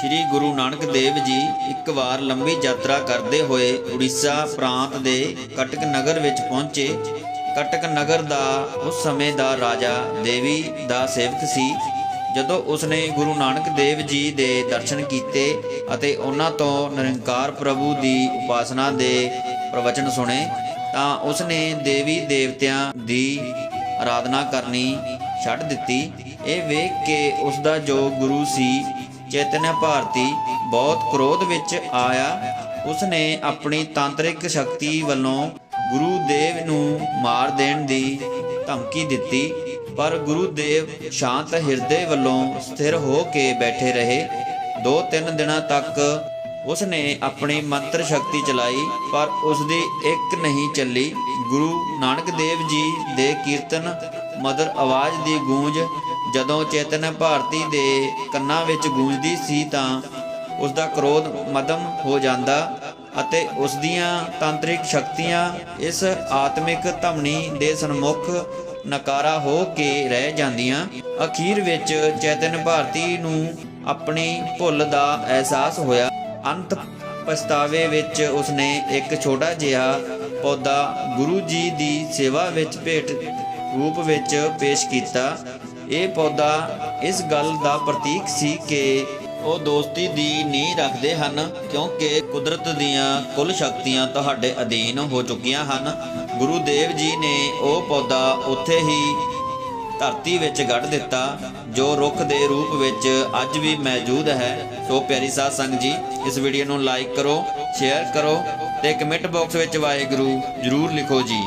ਸ੍ਰੀ ਗੁਰੂ ਨਾਨਕ ਦੇਵ ਜੀ ਇੱਕ ਵਾਰ ਲੰਬੀ ਯਾਤਰਾ ਕਰਦੇ ਹੋਏ ਉੜੀਸਾ ਪ੍ਰਾਂਤ ਦੇ ਕਟਕ ਨਗਰ ਵਿੱਚ ਪਹੁੰਚੇ। ਕਟਕ ਨਗਰ ਦਾ ਉਸ ਸਮੇਂ ਦਾ ਰਾਜਾ ਦੇਵੀ ਦਾ ਸੇਵਕ ਸੀ। ਜਦੋਂ ਉਸਨੇ ਗੁਰੂ ਨਾਨਕ ਦੇਵ ਜੀ ਦੇ ਦਰਸ਼ਨ ਕੀਤੇ ਅਤੇ ਉਹਨਾਂ ਤੋਂ ਨਿਰੰਕਾਰ ਪ੍ਰਭੂ ਦੀ ਉਪਾਸਨਾ ਦੇ ਪ੍ਰਵਚਨ ਸੁਣੇ, ਤਾਂ ਉਸਨੇ ਦੇਵੀ ਦੇਵਤਿਆਂ ਦੀ ਆਰਾਧਨਾ ਕਰਨੀ ਛੱਡ ਦਿੱਤੀ। ਇਹ ਵੇਖ ਕੇ ਉਸ ਦਾ ਜੋ ਗੁਰੂ ਸੀ ਚੇਤਨ ਭਾਰਤੀ ਬਹੁਤ ਕ੍ਰੋਧ ਵਿੱਚ ਆਇਆ। ਉਸਨੇ ਆਪਣੀ ਤਾਂਤਰਿਕ ਸ਼ਕਤੀ ਵੱਲੋਂ ਗੁਰੂ ਦੇਵ ਨੂੰ ਮਾਰ ਦੇਣ ਦੀ ਧਮਕੀ ਦਿੱਤੀ, ਪਰ ਗੁਰੂ ਦੇਵ ਸ਼ਾਂਤ ਹਿਰਦੇ ਵੱਲੋਂ ਸਥਿਰ ਹੋ ਕੇ ਬੈਠੇ ਰਹੇ। ਦੋ ਤਿੰਨ ਦਿਨਾਂ ਤੱਕ ਉਸਨੇ ਆਪਣੀ ਮੰਤਰ ਸ਼ਕਤੀ ਚਲਾਈ, ਪਰ ਉਸ ਦੀ ਇੱਕ ਨਹੀਂ ਚੱਲੀ। ਗੁਰੂ ਨਾਨਕ ਦੇਵ ਜੀ ਦੇ ਕੀਰਤਨ, ਮਦਰ ਆਵਾਜ਼ ਦੀ ਗੂੰਜ ਜਦੋਂ ਚੇਤਨ ਭਾਰਤੀ ਦੇ ਕੰਨਾਂ ਵਿੱਚ ਗੂੰਜਦੀ ਸੀ ਤਾਂ ਉਸ ਦਾ ਕ੍ਰੋਧ ਮਦਮ ਹੋ ਜਾਂਦਾ ਅਤੇ ਉਸ ਦੀਆਂ ਤਾਂਤਰਿਕ ਸ਼ਕਤੀਆਂ ਇਸ ਆਤਮਿਕ ਧਮਨੀ ਦੇ ਸਨਮੁਖ ਨਕਾਰਾ ਹੋ ਕੇ ਰਹਿ ਜਾਂਦੀਆਂ। ਅਖੀਰ ਵਿੱਚ ਚੇਤਨ ਭਾਰਤੀ ਨੂੰ ਆਪਣੀ ਭੁੱਲ ਦਾ ਅਹਿਸਾਸ ਹੋਇਆ। ਅੰਤ ਪਛਤਾਵੇ ਵਿੱਚ ਉਸਨੇ ਇੱਕ ਛੋਟਾ ਜਿਹਾ ਪੌਦਾ ਗੁਰੂ ਜੀ ਦੀ ਸੇਵਾ ਵਿੱਚ ਭੇਟ ਰੂਪ ਵਿੱਚ ਪੇਸ਼ ਕੀਤਾ। ਇਹ ਪੌਦਾ ਇਸ ਗੱਲ ਦਾ ਪ੍ਰਤੀਕ ਸੀ ਕਿ ਉਹ ਦੋਸਤੀ ਦੀ ਨੀਂਹ ਰੱਖਦੇ ਹਨ, ਕਿਉਂਕਿ ਕੁਦਰਤ ਦੀਆਂ ਕੁੱਲ ਸ਼ਕਤੀਆਂ ਤੁਹਾਡੇ ਅਧੀਨ ਹੋ ਚੁੱਕੀਆਂ ਹਨ। ਗੁਰੂ ਦੇਵ ਜੀ ਨੇ ਉਹ ਪੌਦਾ ਉੱਥੇ ਹੀ ਧਰਤੀ ਵਿੱਚ ਗੱਡ ਦਿੱਤਾ, ਜੋ ਰੁੱਖ ਦੇ ਰੂਪ ਵਿੱਚ ਅੱਜ ਵੀ ਮੌਜੂਦ ਹੈ। ਸੋ ਪਿਆਰੀ ਸਾਧ ਸੰਗਤ ਜੀ, ਇਸ ਵੀਡੀਓ ਨੂੰ ਲਾਈਕ ਕਰੋ, ਸ਼ੇਅਰ ਕਰੋ ਤੇ ਕਮੈਂਟ ਬਾਕਸ ਵਿੱਚ ਵਾਹਿਗੁਰੂ ਜਰੂਰ ਲਿਖੋ ਜੀ।